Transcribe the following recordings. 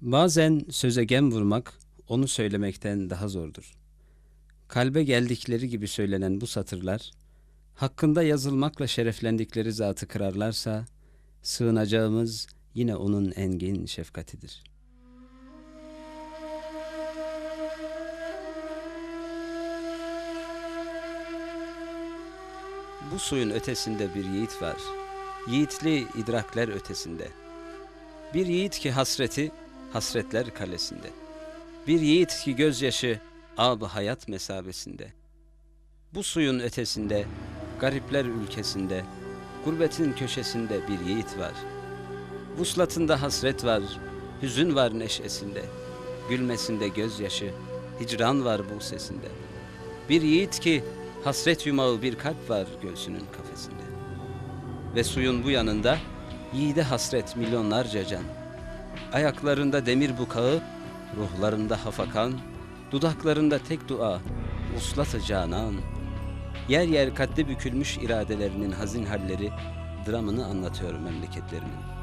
Bazen söze gem vurmak onu söylemekten daha zordur. Kalbe geldikleri gibi söylenen bu satırlar, hakkında yazılmakla şereflendikleri zatı kırarlarsa, sığınacağımız yine onun engin şefkatidir. Bu suyun ötesinde bir yiğit var. Yiğitli idrakler ötesinde. Bir yiğit ki hasreti hasretler kalesinde. Bir yiğit ki gözyaşı ab hayat mesabesinde. Bu suyun ötesinde, garipler ülkesinde, gurbetin köşesinde bir yiğit var. Vuslatında hasret var, hüzün var neşesinde. Gülmesinde gözyaşı, hicran var bu sesinde. Bir yiğit ki hasret yumağı bir kalp var göğsünün kafesinde. Ve suyun bu yanında yiğide hasret milyonlarca can. Ayaklarında demir bukağı, ruhlarında hafakan, dudaklarında tek dua, uslat-ı canan. Yer yer katli bükülmüş iradelerinin hazin halleri, dramını anlatıyor memleketlerinin.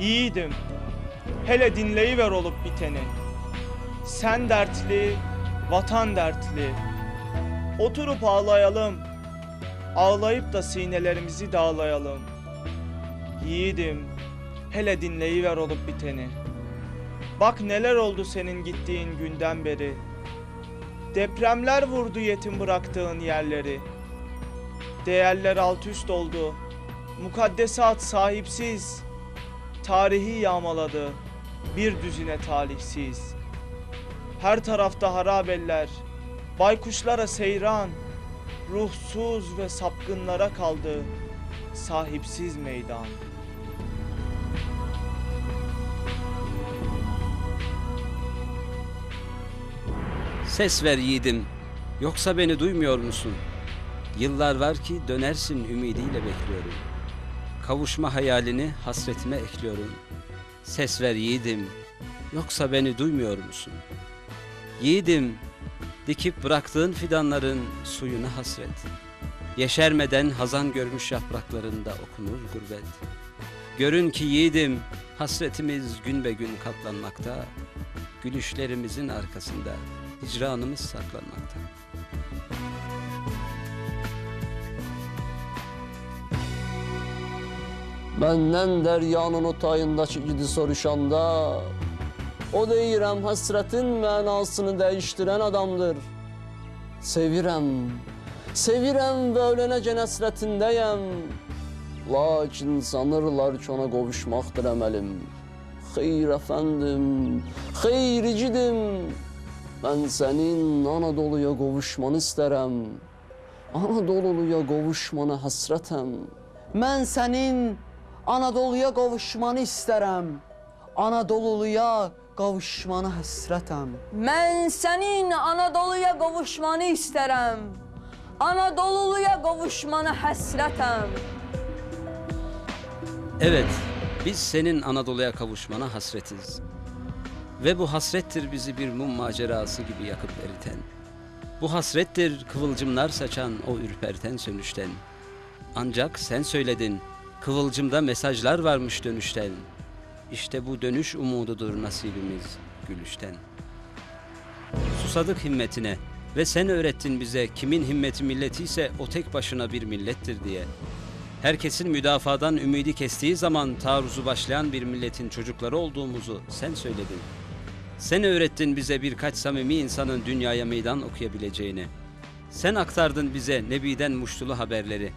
Yiğidim, hele dinleyiver olup biteni. Sen dertli, vatan dertli. Oturup ağlayalım, ağlayıp da sinelerimizi dağlayalım. Yiğidim, hele dinleyiver olup biteni. Bak neler oldu senin gittiğin günden beri. Depremler vurdu yetim bıraktığın yerleri. Değerler alt üst oldu. Mukaddesat sahipsiz. Tarihi yağmaladı. Bir düzine talihsiz. Her tarafta harabeller. Baykuşlara seyran. Ruhsuz ve sapkınlara kaldı. Sahipsiz meydan. Ses ver yiğidim, yoksa beni duymuyor musun? Yıllar var ki dönersin ümidiyle bekliyorum. Kavuşma hayalini hasretime ekliyorum. Ses ver yiğidim, yoksa beni duymuyor musun? Yiğidim, dikip bıraktığın fidanların suyuna hasret. Yeşermeden hazan görmüş yapraklarında okunur gurbet. Görün ki yiğidim, hasretimiz gün be gün katlanmakta. Gülüşlerimizin arkasında hicranımız saklanmakta. Benden deryanın otayındaki gidi soruşanda O deyirəm hasretin mənasını değiştiren adamdır. Sevirəm, sevirəm və ölənəcən həsrətindəyəm. Lakin sanırlar ki ona qovuşmaqdır əməlim. Xeyr əfəndim, xeyr icidim Mən sənin Anadoluya qovuşmanı istərəm. Anadoluya qovuşmana həsrətəm. Mən sənin Anadoluya qovuşmanı istərəm. Anadoluya qovuşmanı həsrətəm. Mən sənin Anadoluya qovuşmanı istərəm. Anadoluya qovuşmanı həsrətəm. Evet, biz senin Anadolu'ya kavuşmana hasretiz. Ve bu hasrettir bizi bir mum macerası gibi yakıp eriten. Bu hasrettir kıvılcımlar saçan o ürperten sönüşten. Ancak sen söyledin, kıvılcımda mesajlar varmış dönüşten. İşte bu dönüş umududur nasibimiz gülüşten. Susadık himmetine ve sen öğrettin bize kimin himmeti milleti ise o tek başına bir millettir diye. Herkesin müdafadan ümidi kestiği zaman taarruzu başlayan bir milletin çocukları olduğumuzu sen söyledin. Sen öğrettin bize birkaç samimi insanın dünyaya meydan okuyabileceğini. Sen aktardın bize Nebi'den muştulu haberleri.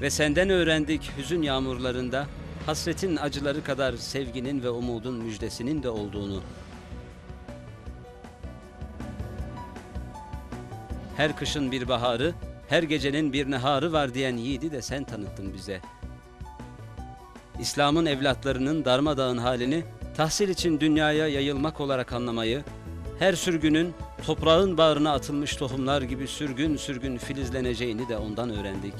Ve senden öğrendik hüzün yağmurlarında hasretin acıları kadar sevginin ve umudun müjdesinin de olduğunu. Her kışın bir baharı, her gecenin bir neharı var diyen yiğidi de sen tanıttın bize. İslam'ın evlatlarının darmadağın halini tahsil için dünyaya yayılmak olarak anlamayı, her sürgünün toprağın bağrına atılmış tohumlar gibi sürgün sürgün filizleneceğini de ondan öğrendik.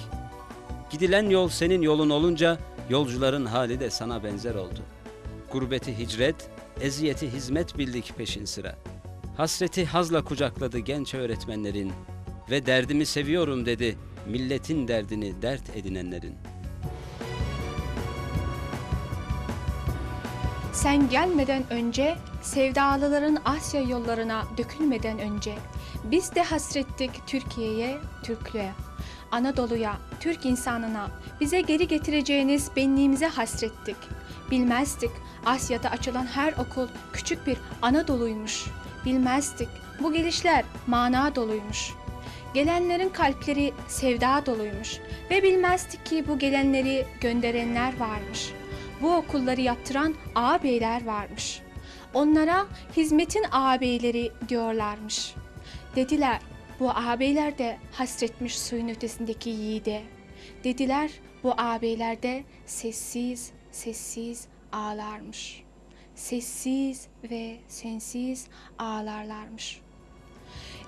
Gidilen yol senin yolun olunca yolcuların hali de sana benzer oldu. Gurbeti hicret, eziyeti hizmet bildik peşin sıra. Hasreti hazla kucakladı genç öğretmenlerin. ve derdimi seviyorum dedi milletin derdini dert edinenlerin. Sen gelmeden önce, sevdalıların Asya yollarına dökülmeden önce, biz de hasrettik Türkiye'ye, Türklüğe, Anadolu'ya, Türk insanına, bize geri getireceğiniz benliğimize hasrettik. Bilmezdik, Asya'da açılan her okul küçük bir Anadolu'ymuş. Bilmezdik, bu gelişler mana doluymuş. Gelenlerin kalpleri sevda doluymuş ve bilmezdik ki bu gelenleri gönderenler varmış. Bu okulları yaptıran ağabeyler varmış. Onlara hizmetin ağabeyleri diyorlarmış. Dediler bu ağabeyler de hasretmiş suyun ötesindeki yiğide. Dediler bu ağabeyler de sessiz sessiz ağlarmış. Sessiz ve sensiz ağlarlarmış.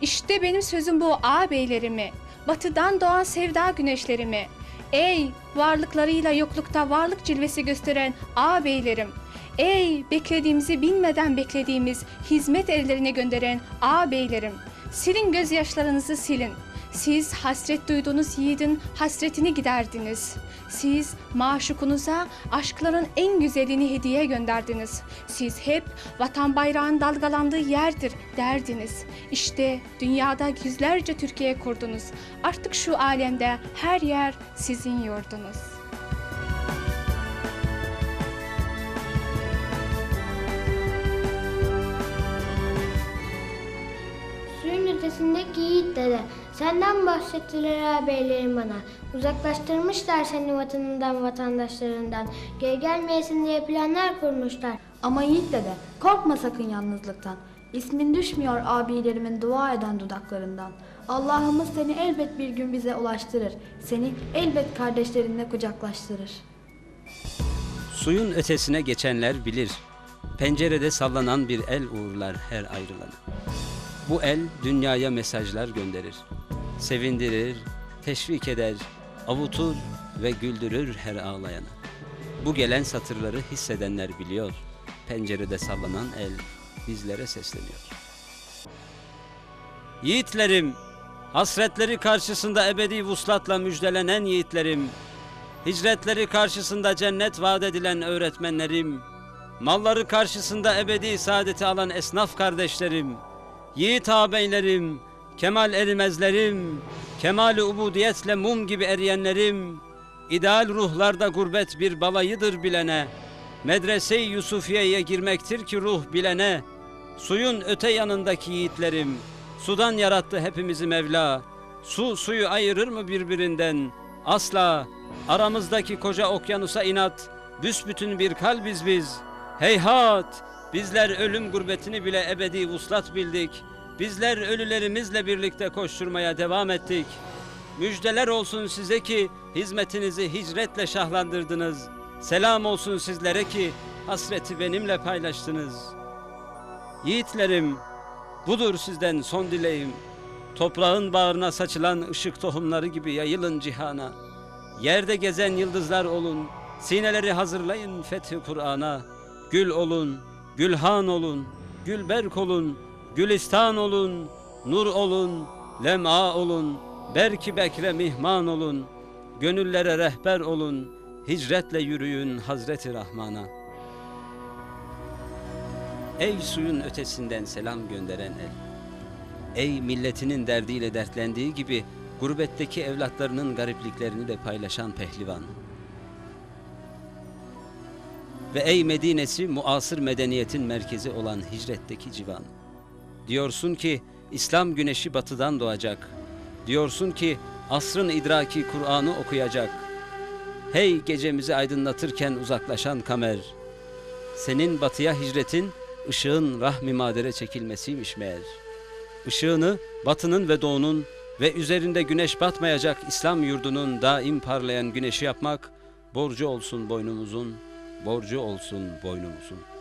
İşte benim sözüm bu ağabeylerimi, batıdan doğan sevda güneşlerimi. Ey varlıklarıyla yoklukta varlık cilvesi gösteren ağabeylerim. Ey beklediğimizi bilmeden beklediğimiz hizmet ellerine gönderen ağabeylerim. Silin gözyaşlarınızı silin. Siz hasret duyduğunuz yiğidin hasretini giderdiniz. Siz maşukunuza aşkların en güzelini hediye gönderdiniz. Siz hep vatan bayrağın dalgalandığı yerdir derdiniz. İşte dünyada yüzlerce Türkiye kurdunuz. Artık şu alemde her yer sizin yurdunuz. Suyun ötesindeki yiğit dede, senden bahsettiler ağabeylerim bana. Uzaklaştırmışlar seni vatanından, vatandaşlarından. Geri gelmeyesin diye planlar kurmuşlar. Ama Yiğit dede korkma sakın yalnızlıktan. İsmin düşmüyor abilerimin dua eden dudaklarından. Allah'ımız seni elbet bir gün bize ulaştırır. Seni elbet kardeşlerinle kucaklaştırır. Suyun ötesine geçenler bilir. Pencerede sallanan bir el uğurlar her ayrılanı. Bu el dünyaya mesajlar gönderir. Sevindirir, teşvik eder, avutur ve güldürür her ağlayanı. Bu gelen satırları hissedenler biliyor. Pencerede sallanan el bizlere sesleniyor. Yiğitlerim, hasretleri karşısında ebedi vuslatla müjdelenen yiğitlerim, Hicretleri karşısında cennet vaat edilen öğretmenlerim, malları karşısında ebedi saadeti alan esnaf kardeşlerim, yiğit ağabeylerim, kemal erimezlerim, kemali ubudiyetle mum gibi eriyenlerim, ideal ruhlarda gurbet bir balayıdır bilene, medrese-i Yusufiye'ye girmektir ki ruh bilene, suyun öte yanındaki yiğitlerim, sudan yarattı hepimizi Mevla, su suyu ayırır mı birbirinden, asla, aramızdaki koca okyanusa inat, büsbütün bir kalbiz biz, heyhat, bizler ölüm gurbetini bile ebedi vuslat bildik, bizler ölülerimizle birlikte koşturmaya devam ettik, Müjdeler olsun size ki hizmetinizi hicretle şahlandırdınız. Selam olsun sizlere ki hasreti benimle paylaştınız. Yiğitlerim, budur sizden son dileğim. Toprağın bağrına saçılan ışık tohumları gibi yayılın cihana. Yerde gezen yıldızlar olun, sineleri hazırlayın fethi Kur'an'a. Gül olun, gülhan olun, gülberk olun, gülistan olun, nur olun, lem'a olun, berki bekre mihman olun, gönüllere rehber olun, hicretle yürüyün Hazreti Rahman'a. Ey suyun ötesinden selam gönderen el, ey milletinin derdiyle dertlendiği gibi gurbetteki evlatlarının garipliklerini de paylaşan pehlivan. Ve ey Medine'si muasır medeniyetin merkezi olan hicretteki civan. Diyorsun ki İslam güneşi batıdan doğacak. Diyorsun ki asrın idraki Kur'an'ı okuyacak. Hey gecemizi aydınlatırken uzaklaşan kamer. Senin batıya hicretin ışığın rahmi madere çekilmesiymiş meğer. Işığını batının ve doğunun ve üzerinde güneş batmayacak İslam yurdunun daim parlayan güneşi yapmak borcu olsun boynumuzun, borcu olsun boynumuzun.